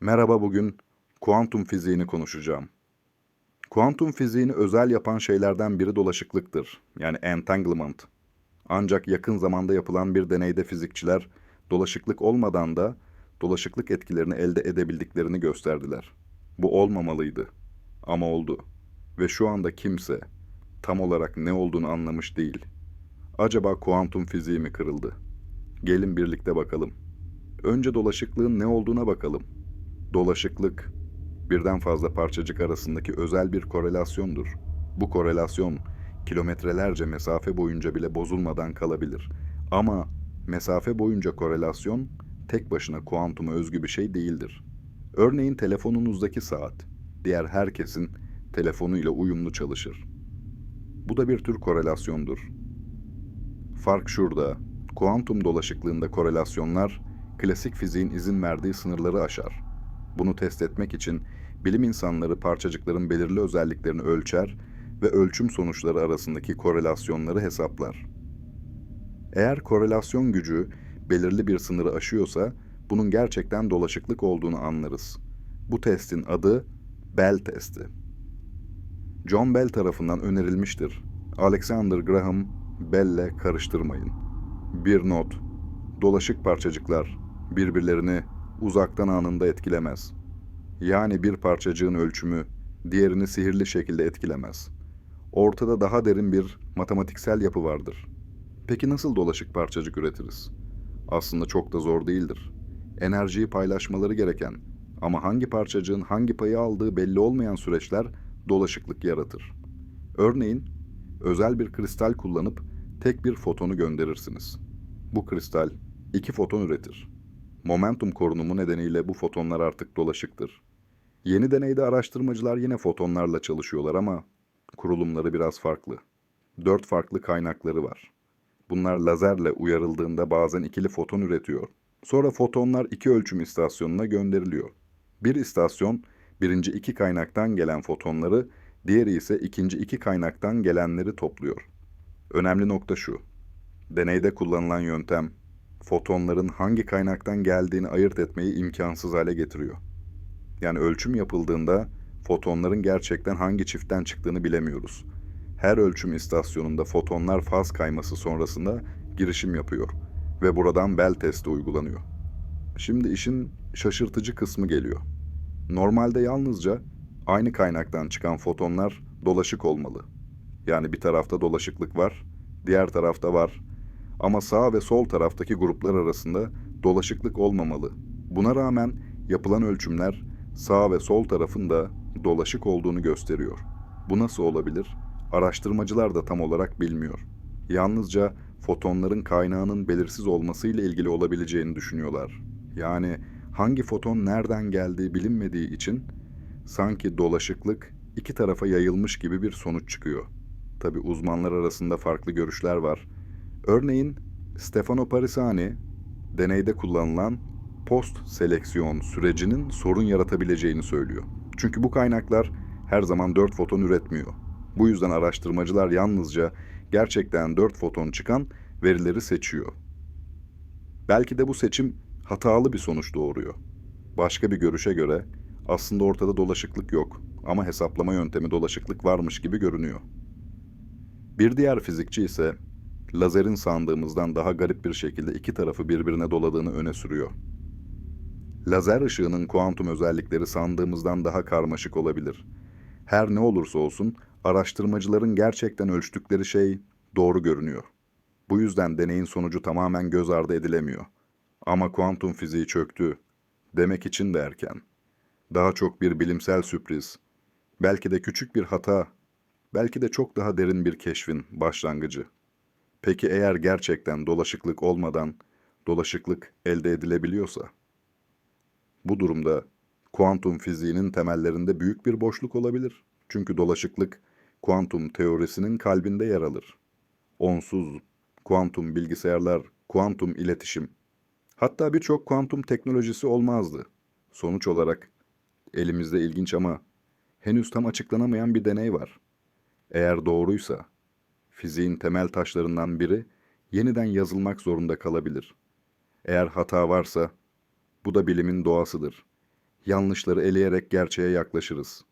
Merhaba bugün kuantum fiziğini konuşacağım. Kuantum fiziğini özel yapan şeylerden biri dolaşıklıktır. Yani entanglement. Ancak yakın zamanda yapılan bir deneyde fizikçiler dolaşıklık olmadan da dolaşıklık etkilerini elde edebildiklerini gösterdiler. Bu olmamalıydı. Ama oldu. Ve şu anda kimse tam olarak ne olduğunu anlamış değil. Acaba kuantum fiziği mi kırıldı? Gelin birlikte bakalım. Önce dolaşıklığın ne olduğuna bakalım. Dolaşıklık, birden fazla parçacık arasındaki özel bir korelasyondur. Bu korelasyon kilometrelerce mesafe boyunca bile bozulmadan kalabilir. Ama mesafe boyunca korelasyon tek başına kuantuma özgü bir şey değildir. Örneğin telefonunuzdaki saat, diğer herkesin telefonuyla uyumlu çalışır. Bu da bir tür korelasyondur. Fark şurada. Kuantum dolaşıklığında korelasyonlar klasik fiziğin izin verdiği sınırları aşar. Bunu test etmek için bilim insanları parçacıkların belirli özelliklerini ölçer ve ölçüm sonuçları arasındaki korelasyonları hesaplar. Eğer korelasyon gücü belirli bir sınırı aşıyorsa bunun gerçekten dolaşıklık olduğunu anlarız. Bu testin adı Bell testi. John Bell tarafından önerilmiştir. Alexander Graham Bell'le karıştırmayın. Bir not. Dolaşık parçacıklar birbirlerini uzaktan anında etkilemez. Yani bir parçacığın ölçümü diğerini sihirli şekilde etkilemez. Ortada daha derin bir matematiksel yapı vardır. Peki nasıl dolaşık parçacık üretiriz? Aslında çok da zor değildir. Enerjiyi paylaşmaları gereken ama hangi parçacığın hangi payı aldığı belli olmayan süreçler dolaşıklık yaratır. Örneğin, özel bir kristal kullanıp tek bir fotonu gönderirsiniz. Bu kristal iki foton üretir. Momentum korunumu nedeniyle bu fotonlar artık dolaşıktır. Yeni deneyde araştırmacılar yine fotonlarla çalışıyorlar ama kurulumları biraz farklı. Dört farklı kaynakları var. Bunlar lazerle uyarıldığında bazen ikili foton üretiyor. Sonra fotonlar iki ölçüm istasyonuna gönderiliyor. Bir istasyon birinci iki kaynaktan gelen fotonları, diğeri ise ikinci iki kaynaktan gelenleri topluyor. Önemli nokta şu. Deneyde kullanılan yöntem fotonların hangi kaynaktan geldiğini ayırt etmeyi imkansız hale getiriyor. Yani ölçüm yapıldığında fotonların gerçekten hangi çiftten çıktığını bilemiyoruz. Her ölçüm istasyonunda fotonlar faz kayması sonrasında girişim yapıyor ve buradan Bell testi uygulanıyor. Şimdi işin şaşırtıcı kısmı geliyor. Normalde yalnızca aynı kaynaktan çıkan fotonlar dolaşık olmalı. Yani bir tarafta dolaşıklık var, diğer tarafta var. Ama sağ ve sol taraftaki gruplar arasında dolaşıklık olmamalı. Buna rağmen yapılan ölçümler sağ ve sol tarafın da dolaşık olduğunu gösteriyor. Bu nasıl olabilir? Araştırmacılar da tam olarak bilmiyor. Yalnızca fotonların kaynağının belirsiz olmasıyla ilgili olabileceğini düşünüyorlar. Yani hangi foton nereden geldiği bilinmediği için sanki dolaşıklık iki tarafa yayılmış gibi bir sonuç çıkıyor. Tabi uzmanlar arasında farklı görüşler var. Örneğin Stefano Parisani deneyde kullanılan post seleksiyon sürecinin sorun yaratabileceğini söylüyor. Çünkü bu kaynaklar her zaman 4 foton üretmiyor. Bu yüzden araştırmacılar yalnızca gerçekten 4 foton çıkan verileri seçiyor. Belki de bu seçim hatalı bir sonuç doğuruyor. Başka bir görüşe göre aslında ortada dolaşıklık yok ama hesaplama yöntemi dolaşıklık varmış gibi görünüyor. Bir diğer fizikçi ise lazerin sandığımızdan daha garip bir şekilde iki tarafı birbirine doladığını öne sürüyor. Lazer ışığının kuantum özellikleri sandığımızdan daha karmaşık olabilir. Her ne olursa olsun araştırmacıların gerçekten ölçtükleri şey doğru görünüyor. Bu yüzden deneyin sonucu tamamen göz ardı edilemiyor. Ama kuantum fiziği çöktü. Demek için de erken. Daha çok bir bilimsel sürpriz. Belki de küçük bir hata. Belki de çok daha derin bir keşfin başlangıcı. Peki eğer gerçekten dolaşıklık olmadan dolaşıklık elde edilebiliyorsa? Bu durumda kuantum fiziğinin temellerinde büyük bir boşluk olabilir. Çünkü dolaşıklık kuantum teorisinin kalbinde yer alır. Onsuz kuantum bilgisayarlar, kuantum iletişim, hatta birçok kuantum teknolojisi olmazdı. Sonuç olarak elimizde ilginç ama henüz tam açıklanamayan bir deney var. Eğer doğruysa fiziğin temel taşlarından biri yeniden yazılmak zorunda kalabilir. Eğer hata varsa bu da bilimin doğasıdır. Yanlışları eleyerek gerçeğe yaklaşırız.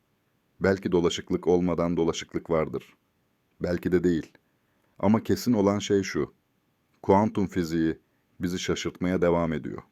Belki dolaşıklık olmadan dolaşıklık vardır. Belki de değil. Ama kesin olan şey şu. Kuantum fiziği bizi şaşırtmaya devam ediyor.